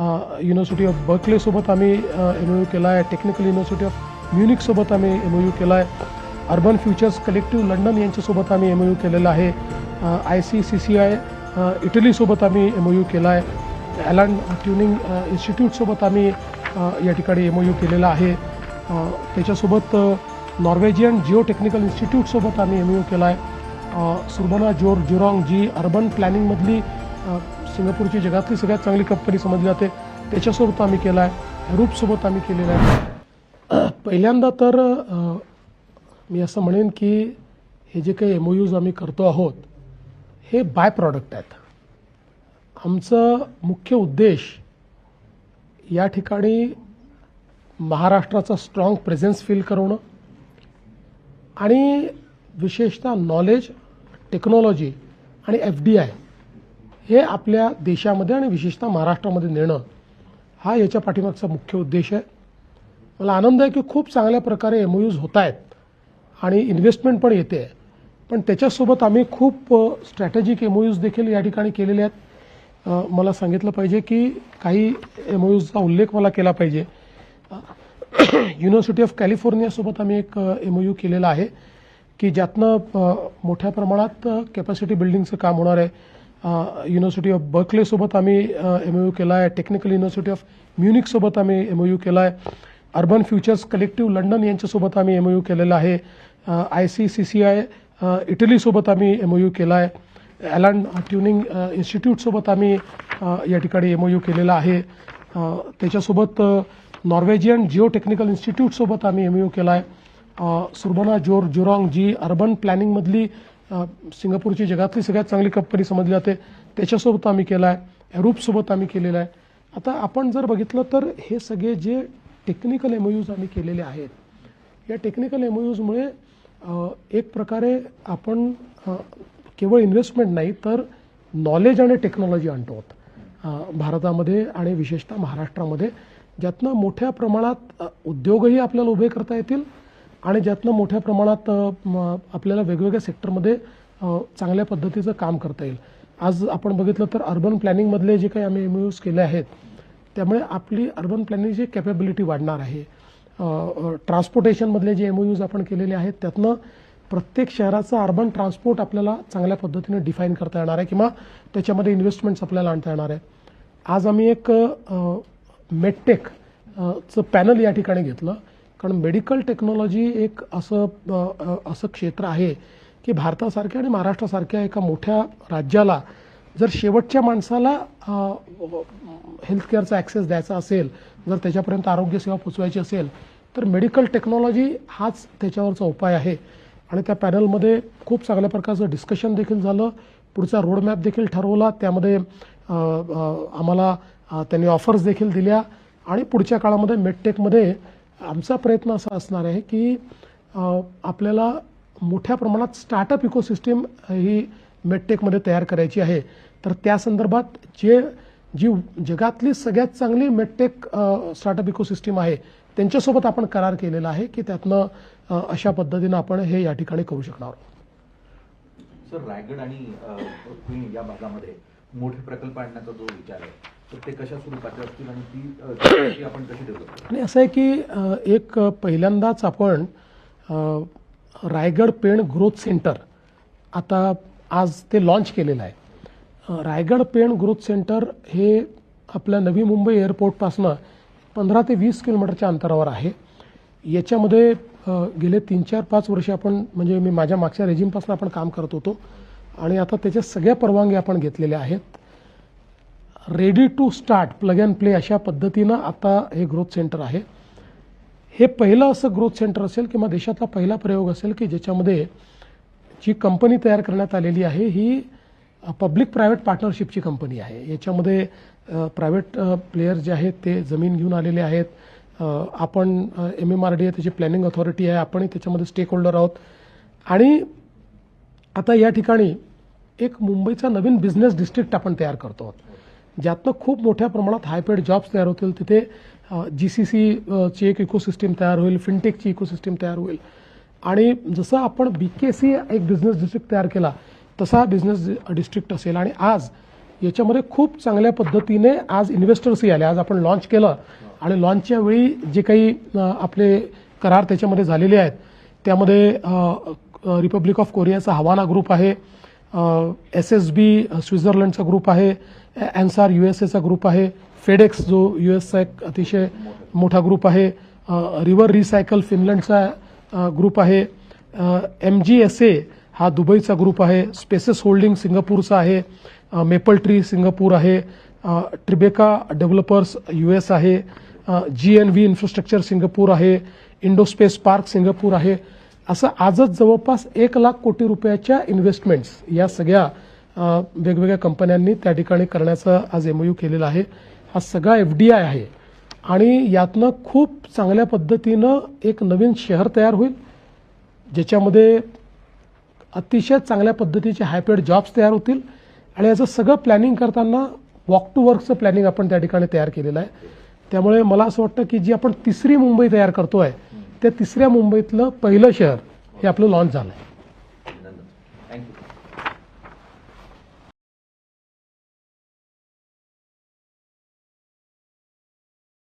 University of बर्कलेसोबत आम्ही M you केला आहे टेक्निकल युनिव्हर्सिटी ऑफ म्युनिकसोबत आम्ही एम यू केला आहे अर्बन फ्युचर्स कलेक्टिव्ह लंडन यांच्यासोबत आम्ही एम यू केलेला आहे. I C C C I इटलीसोबत आम्ही एम यू केला आहे ॲलन ट्युनिंग इन्स्टिट्यूटसोबत आम्ही या ठिकाणी एम यू केलेला आहे. त्याच्यासोबत नॉर्वेजियन जिओ टेक्निकल इन्स्टिट्यूटसोबत आम्ही एम यू केला आहे सुर्बना जोर जुरॉंग जी अर्बन प्लॅनिंगमधली सिंगापूरची जगातली सगळ्यात चांगली कंपनी समजली जाते. त्याच्यासोबत आम्ही केला आहे रूपसोबत आम्ही केलेला आहे. पहिल्यांदा तर मी असं म्हणेन की हे जे काही एम ओ यूज आम्ही करतो आहोत हे बाय प्रॉडक्ट आहेत. आमचं मुख्य उद्देश या ठिकाणी महाराष्ट्राचा स्ट्रॉंग प्रेझेन्स फील करवणं आणि विशेषतः नॉलेज टेक्नॉलॉजी आणि एफ डी आय हे आपल्या देशामध्ये आणि विशेषतः महाराष्ट्रामध्ये नेणं हा याच्या पाठीमागचा मुख्य उद्देश आहे. मला आनंद आहे की खूप चांगल्या प्रकारे एम यूज होत आहेत आणि इन्व्हेस्टमेंट पण येते पण त्याच्यासोबत आम्ही खूप स्ट्रॅटेजिक एम यूज देखील या ठिकाणी केलेले आहेत. मला सांगितलं पाहिजे की काही एम यूजचा उल्लेख मला केला पाहिजे. युनिव्हर्सिटी ऑफ कॅलिफोर्नियासोबत आम्ही एक एम यू केलेला आहे की ज्यातनं मोठ्या प्रमाणात कॅपॅसिटी बिल्डिंगचं काम होणार आहे. युनिव्हर्सिटी ऑफ बर्कलेसोबत आम्ही एम यू केला आहे टेक्निकल युनिव्हर्सिटी ऑफ म्युनिकसोबत आम्ही एम ओ यू केला आहे अर्बन फ्युचर्स कलेक्टिव्ह लंडन यांच्यासोबत आम्ही एम यू केलेला आहे. I C C C I इटलीसोबत आम्ही एम ओ यू केला आहे ॲलांड ट्युनिंग इन्स्टिट्यूटसोबत आम्ही या ठिकाणी एम ओ यू केलेला आहे. त्याच्यासोबत नॉर्वेजियन जिओ टेक्निकल इन्स्टिट्यूटसोबत आम्ही एम यू केला आहे सुरबना जोर जुरॉंग जी अर्बन प्लॅनिंगमधली सिंगापूरची जगातली सगळ्यात चांगली कंपनी समजली जाते. त्याच्यासोबत आम्ही केला आहे रूपसोबत आम्ही केलेला आहे. आता आपण जर बघितलं तर हे सगळे जे टेक्निकल एम यूज आम्ही केलेले आहेत या टेक्निकल एम यूजमुळे एक प्रकारे आपण केवळ इन्व्हेस्टमेंट नाही तर नॉलेज आणि टेक्नॉलॉजी आणतो आहोत भारतामध्ये आणि विशेषतः महाराष्ट्रामध्ये ज्यातनं मोठ्या प्रमाणात उद्योगही आपल्याला उभे करता येतील आणि ज्यातनं मोठ्या प्रमाणात आपल्याला वेगवेगळ्या सेक्टरमध्ये चांगल्या पद्धतीचं काम करता येईल. आज आपण बघितलं तर अर्बन प्लॅनिंगमधले जे काही आम्ही एम यूज केले आहेत त्यामुळे आपली अर्बन प्लॅनिंगची कॅपेबिलिटी वाढणार आहे. ट्रान्सपोर्टेशनमधले जे एम यूज आपण केलेले आहेत त्यातनं प्रत्येक शहराचं अर्बन ट्रान्सपोर्ट आपल्याला चांगल्या पद्धतीने डिफाईन करता येणार आहे किंवा त्याच्यामध्ये इन्व्हेस्टमेंट्स आपल्याला आणता येणार आहे. आज आम्ही एक मेडटेक चं पॅनल या ठिकाणी घेतलं. कारण मेडिकल टेक्नॉलॉजी एक असं असं क्षेत्र आहे की भारतासारख्या आणि महाराष्ट्रासारख्या एका मोठ्या राज्याला जर शेवटच्या माणसाला हेल्थकेअरचा ॲक्सेस द्यायचा असेल जर त्याच्यापर्यंत आरोग्यसेवा पोचवायची असेल तर मेडिकल टेक्नॉलॉजी हाच त्याच्यावरचा उपाय आहे. आणि त्या पॅनलमध्ये खूप चांगल्या प्रकारचं डिस्कशन देखील झालं. पुढचा रोडमॅप देखील ठरवला. त्यामध्ये आम्हाला त्यांनी ऑफर्स देखील दिल्या. आणि पुढच्या काळामध्ये मेडटेकमध्ये आमचा प्रयत्न असा असणार आहे की आपल्याला मोठ्या प्रमाणात स्टार्टअप इकोसिस्टीम ही मेडटेकमध्ये तयार करायची आहे. तर त्या संदर्भात जे जी जगातली सगळ्यात चांगली मेडटेक स्टार्टअप इकोसिस्टीम आहे त्यांच्यासोबत आपण करार केलेला आहे की त्यातनं अशा पद्धतीनं आपण हे या ठिकाणी करू शकणार आहोत. सर रायगड आणि या भागामध्ये मोठे प्रकल्प आणण्याचा जो विचार आहे तर ते कशा स्वरूपाचे असतील आणि ती आपण कशी डेव्हलप आणि असं आहे की एक पहिल्यांदाच आपण रायगड पेण ग्रोथ सेंटर आता आज ते लॉन्च केलेलं आहे. रायगड पेण ग्रोथ सेंटर हे आपल्या नवी मुंबई एअरपोर्टपासनं पंधरा ते वीस किलोमीटरच्या अंतरावर आहे. याच्यामध्ये गेले तीन चार पाच वर्ष आपण म्हणजे मी माझ्या मागच्या रेजिमपासून आपण काम करत होतो. आणि आता त्याच्या सगळ्या परवानगी आपण घेतलेल्या आहेत. Ready to start plug and play अशा पद्धतीनं आता हे ग्रोथ सेंटर आहे. हे पहिलं असं ग्रोथ सेंटर असेल किंवा देशातला पहिला प्रयोग असेल की ज्याच्यामध्ये जी कंपनी तयार करण्यात आलेली आहे ही पब्लिक प्रायव्हेट पार्टनरशिपची कंपनी आहे. याच्यामध्ये प्रायव्हेट प्लेयर जे आहेत ते जमीन घेऊन आलेले आहेत. आपण एम एम आर डी आहे त्याची प्लॅनिंग अथॉरिटी आहे. आपणही त्याच्यामध्ये स्टेक होल्डर आहोत. आणि आता या ठिकाणी एक मुंबईचा नवीन बिझनेस डिस्ट्रिक्ट आपण तयार करतो. आहोत ज्यातनं खूप मोठ्या प्रमाणात हायपेड जॉब्स तयार होतील. तिथे जी सी सी ची एक इकोसिस्टीम तयार होईल फिनटेकची इकोसिस्टीम तयार होईल. आणि जसं आपण बी के सी एक बिझनेस डिस्ट्रिक्ट तयार केला तसा हा बिझनेस डिस्ट्रिक्ट असेल. आणि आज याच्यामध्ये खूप चांगल्या पद्धतीने आज इन्व्हेस्टर्सही आले. आज आपण लॉन्च केलं. आणि लॉन्चच्या वेळी जे काही आपले करार त्याच्यामध्ये झालेले आहेत त्यामध्ये रिपब्लिक ऑफ कोरियाचा हवाना ग्रुप आहे. एस एस बी स्वित्झर्लंडचा ग्रुप आहे. अँसार यू एस एचा ग्रुप आहे. फेडेक्स जो यू एसचा एक अतिशय मोठा ग्रुप आहे. रिव्हर रिसायकल फिनलंडचा ग्रुप आहे. एम जी एस ए हा दुबईचा ग्रुप आहे. स्पेसेस होल्डिंग सिंगापूरचा आहे. मेपल ट्री सिंगापूर आहे. ट्रिबेका डेव्हलपर्स यू एस आहे. G N V infrastructure Singapore आहे. इंडोस्पेस पार्क सिंगापूर आहे. असं आजच जवळपास एक लाख कोटी रुपयाच्या इन्व्हेस्टमेंट्स या सगळ्या वेगवेगळ्या कंपन्यांनी त्या ठिकाणी करण्याचा आज एमओयू केलेलं आहे. हा सगळा एफ डी आय आहे. आणि यातनं खूप चांगल्या पद्धतीनं एक नवीन शहर तयार होईल ज्याच्यामध्ये अतिशय चांगल्या पद्धतीचे हायपेड जॉब्स तयार होतील. आणि याचं सगळं प्लॅनिंग करताना वॉक टू वर्कचं प्लॅनिंग आपण त्या ठिकाणी तयार केलेलं आहे. त्यामुळे मला असं वाटतं की जी आपण तिसरी मुंबई तयार करतो आहे त्या तिसऱ्या मुंबईतलं पहिलं शहर हे आपलं लॉन्च झालं आहे